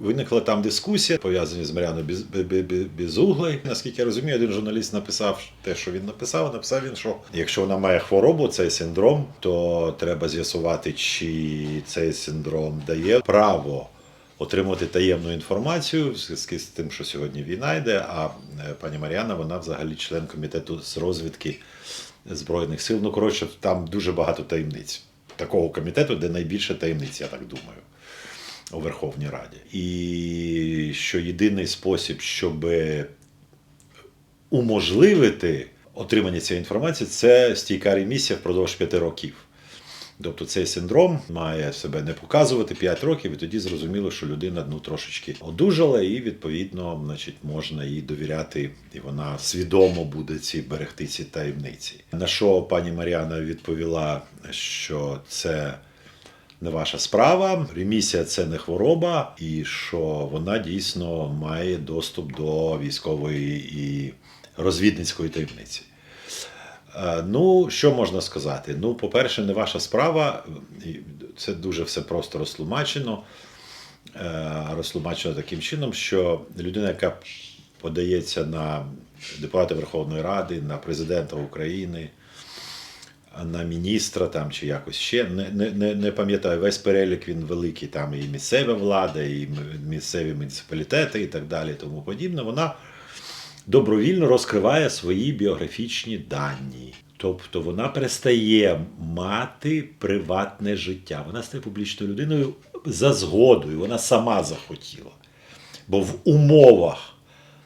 Виникла там дискусія, пов'язані з Мар'яною Біз- Бі- Бі- Бі- Безуглою. Наскільки я розумію, один журналіст написав те, що він написав. Написав він, що якщо вона має хворобу, цей синдром, то треба з'ясувати, чи цей синдром дає право отримувати таємну інформацію в зв'язку з тим, що сьогодні війна йде. А е, пані Мар'яна, вона взагалі член комітету з розвідки Збройних сил. Ну, коротше, там дуже багато таємниць. Такого комітету, де найбільше таємниць, я так думаю, у Верховній Раді. І що єдиний спосіб, щоб уможливити отримання цієї інформації, це стійка ремісія впродовж п'яти років. Тобто цей синдром має себе не показувати 5 років, і тоді зрозуміло, що людина ну, трошечки одужала, і відповідно значить, можна їй довіряти, і вона свідомо буде ці берегти ці таємниці. На що пані Мар'яна відповіла, що це не ваша справа, ремісія це не хвороба, і що вона дійсно має доступ до військової і розвідницької таємниці. Е, Ну, що можна сказати? Ну, по-перше, не ваша справа. Це дуже все просто розтлумачено. Е, Розтлумачено таким чином, що людина, яка подається на депутата Верховної Ради, на президента України, на міністра там чи якось ще, не, не, не, пам'ятаю, весь перелік він великий, там і місцева влада, і місцеві муніципалітети, і так далі, тому подібне. Вона добровільно розкриває свої біографічні дані. Тобто вона перестає мати приватне життя. Вона стає публічною людиною за згодою, вона сама захотіла. Бо в умовах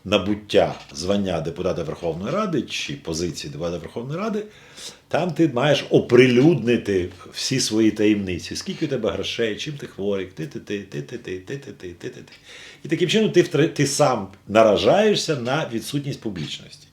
набуття звання депутата Верховної Ради чи позиції депутата Верховної Ради, там ти маєш оприлюднити всі свої таємниці. Скільки у тебе грошей, чим ти хворий, ти ти ти ти ти ти ти ти ти ти І таким чином ти, ти сам наражаєшся на відсутність публічності.